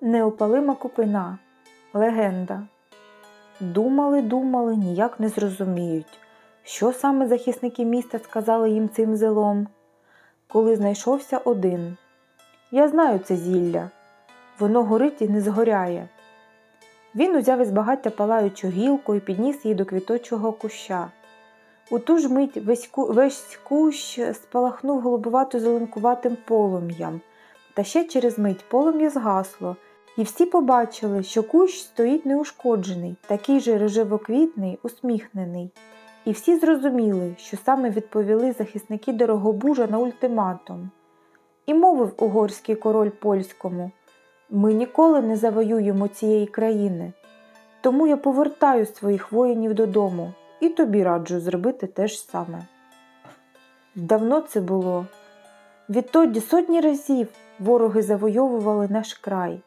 Неопалима купина. Легенда. Думали, думали, ніяк не зрозуміють, що саме захисники міста сказали їм цим зелом. Коли знайшовся один. Я знаю це зілля. Воно горить і не згоряє. Він узяв із багаття палаючу гілку і підніс її до квіточого куща. У ту ж мить весь, ку- весь кущ спалахнув голубувато зеленкуватим полум'ям, та ще через мить полум'я згасло, і всі побачили, що кущ стоїть неушкоджений, такий же рожевоквітний, усміхнений. І всі зрозуміли, що саме відповіли захисники Дорогобужа на ультиматум. І мовив угорський король польському: Ми ніколи не завоюємо цієї країни, тому я повертаю своїх воїнів додому і тобі раджу зробити те ж саме. Давно це було. Відтоді сотні разів вороги завойовували наш край,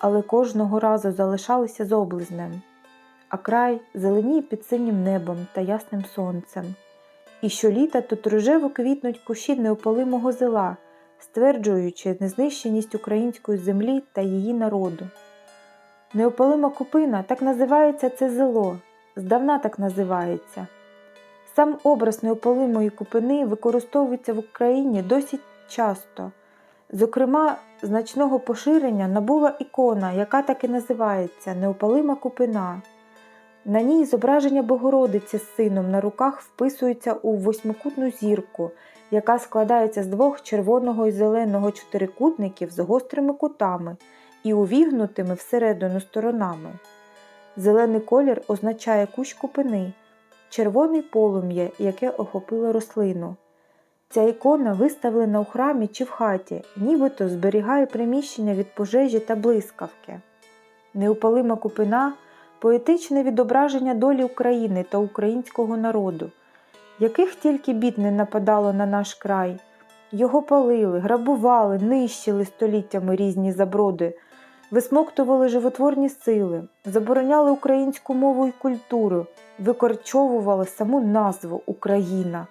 але кожного разу залишалися з облизнем, а край зеленіє під синім небом та ясним сонцем. І щоліта тут рожево квітнуть кущі неопалимого зела, стверджуючи незнищеність української землі та її народу. Неопалима купина так називається це зело, здавна так називається. Сам образ неопалимої купини використовується в Україні досить часто. Зокрема, значного поширення набула ікона, яка так і називається Неопалима купина. На ній зображення Богородиці з сином на руках вписується у восьмикутну зірку, яка складається з двох червоного і зеленого чотирикутників з гострими кутами і увігнутими всередину сторонами. Зелений колір означає кущ купини, червоний полум'я, яке охопило рослину. Ця ікона виставлена у храмі чи в хаті, нібито зберігає приміщення від пожежі та блискавки. Неупалима купина поетичне відображення долі України та українського народу, яких тільки бід не нападало на наш край. Його палили, грабували, нищили століттями різні заброди, висмоктували животворні сили, забороняли українську мову і культуру, викорчовували саму назву Україна.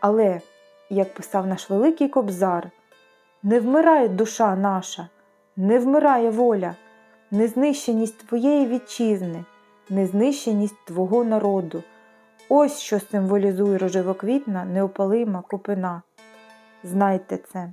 Але, як писав наш великий кобзар, не вмирає душа наша, не вмирає воля, незнищеність твоєї вітчизни, незнищеність твого народу. Ось що символізує рожевоквітна, неопалима купина. Знайте це.